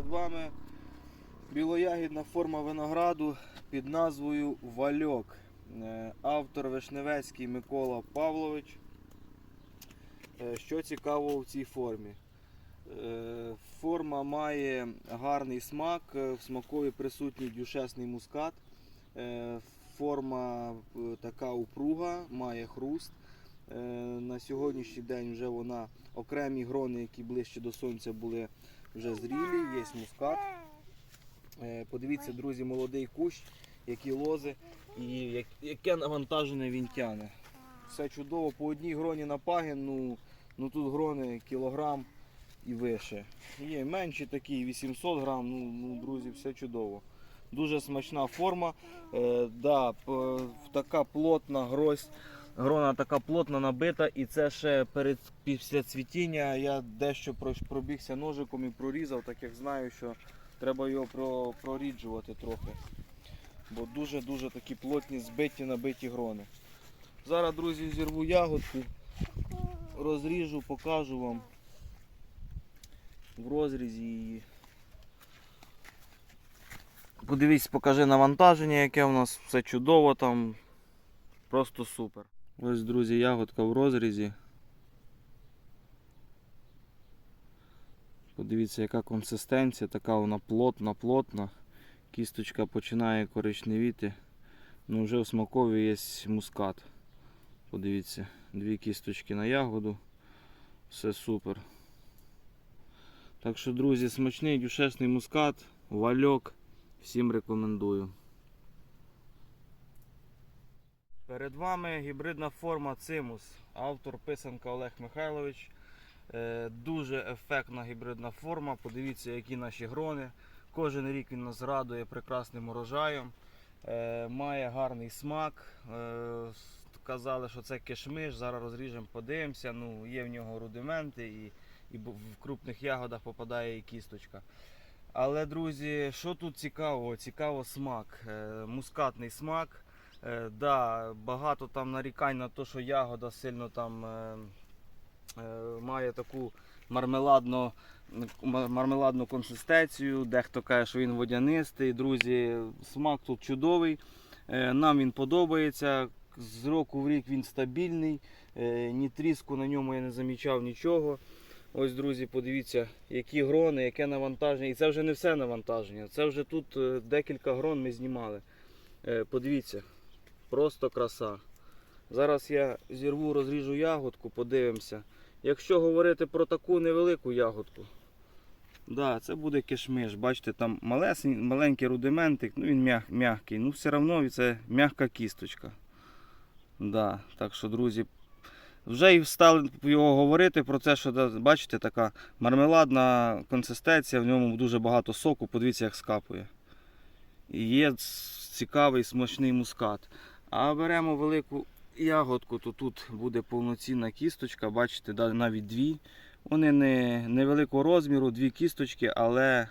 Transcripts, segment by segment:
Перед вами білоягідна форма винограду під назвою Вальок. Е, Автор Вишневецький Микола Павлович. Е, Що цікаво в цій формі? Е, Форма має гарний смак, в смакові присутній дюшесний мускат. Форма така упруга, має хруст. На сьогоднішній день вже вона окремі грони, які ближче до сонця були вже зрілі, є мускат. Е, Подивіться, друзі, молодий кущ, які лози і яке навантажене він тяне. Все чудово, по одній гроні на пагін, ну, ну тут грони кілограм і вище. Є менші такі, 800 грам, ну, ну друзі, все чудово. Дуже смачна форма. Е, да, така плотна грозь, грона така плотно набита, і це ще перед після цвітіння я дещо пробігся ножиком і прорізав, так як знаю, що треба його про, проріджувати трохи. Бо дуже-дуже такі плотні, збиті, набиті грони. Зараз, друзі, зірву ягодку, розріжу, покажу вам в розрізі її. Подивіться, покажи навантаження, яке у нас все чудово там. Просто супер. Ось, друзі, ягодка в розрізі. Подивіться, яка консистенція, така вона плотна, плотна. Кісточка починає коричневіти. Ну вже в смакові є мускат. Подивіться, дві кісточки на ягоду. Все супер. Так що, друзі, смачний дюшесний мускат, вальок. Всім рекомендую. Перед вами гібридна форма Цимус. Автор писанка Олег Михайлович. Е, Дуже ефектна гібридна форма. Подивіться, які наші грони. Кожен рік він нас радує прекрасним урожаєм. Е, Має гарний смак. Е, Казали, що це кишмиш. Зараз розріжемо, подивимося. Ну, є в нього рудименти і, і в крупних ягодах попадає і кісточка. Але, друзі, що тут цікаво? Цікаво смак. Мускатний смак. Е, Да, багато там нарікань на те, що ягода сильно там е, е, має таку мармеладну, мармеладну консистенцію. Дехто каже, що він водянистий. Друзі, смак тут чудовий. Е, Нам він подобається. З року в рік він стабільний. Е, Ні тріску на ньому я не замічав нічого. Ось, друзі, подивіться, які грони, яке навантаження. І це вже не все навантаження. Це вже тут е, декілька грон ми знімали. Подивіться, просто краса. Зараз я зірву, розріжу ягодку, подивимося. Якщо говорити про таку невелику ягодку, да, це буде кишмиш. Бачите, там малесень, маленький рудиментик, ну він м'як, м'який. Ну все одно це м'яка кісточка. Да, так що, друзі, вже і стали його говорити про те, що бачите, така мармеладна консистенція, в ньому дуже багато соку, подивіться, як скапує. І є цікавий смачний мускат. А беремо велику ягодку, то тут буде повноцінна кісточка, бачите, навіть дві. Вони не невеликого розміру, дві кісточки, але,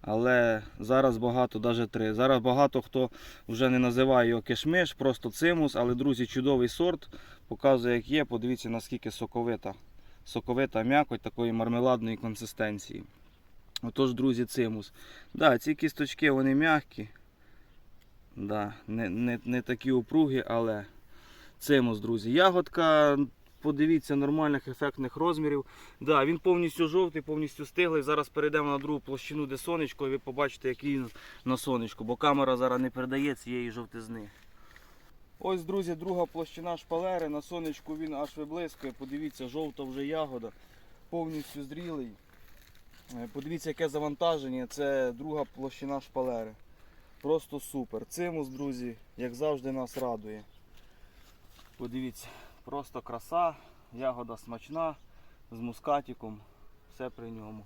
але зараз багато, навіть три. Зараз багато хто вже не називає його кишмиш, просто цимус, але, друзі, чудовий сорт. Показує, як є. Подивіться, наскільки соковита. Соковита м'якоть такої мармеладної консистенції. Отож, друзі, цимус. Да, ці кісточки вони м'які. Да, не, не, не такі упругі, але цимус, друзі. Ягодка, подивіться, нормальних ефектних розмірів. Да, він повністю жовтий, повністю стиглий. Зараз перейдемо на другу площину, де сонечко, і ви побачите, який він на сонечку, бо камера зараз не передає цієї жовтизни. Ось, друзі, друга площина шпалери. На сонечку він аж виблискує. Подивіться, жовта вже ягода, повністю зрілий. Е, Подивіться, яке завантаження. Це друга площина шпалери. Просто супер. Цимус, друзі, як завжди, нас радує. Подивіться, просто краса, ягода смачна, з мускатиком, все при ньому.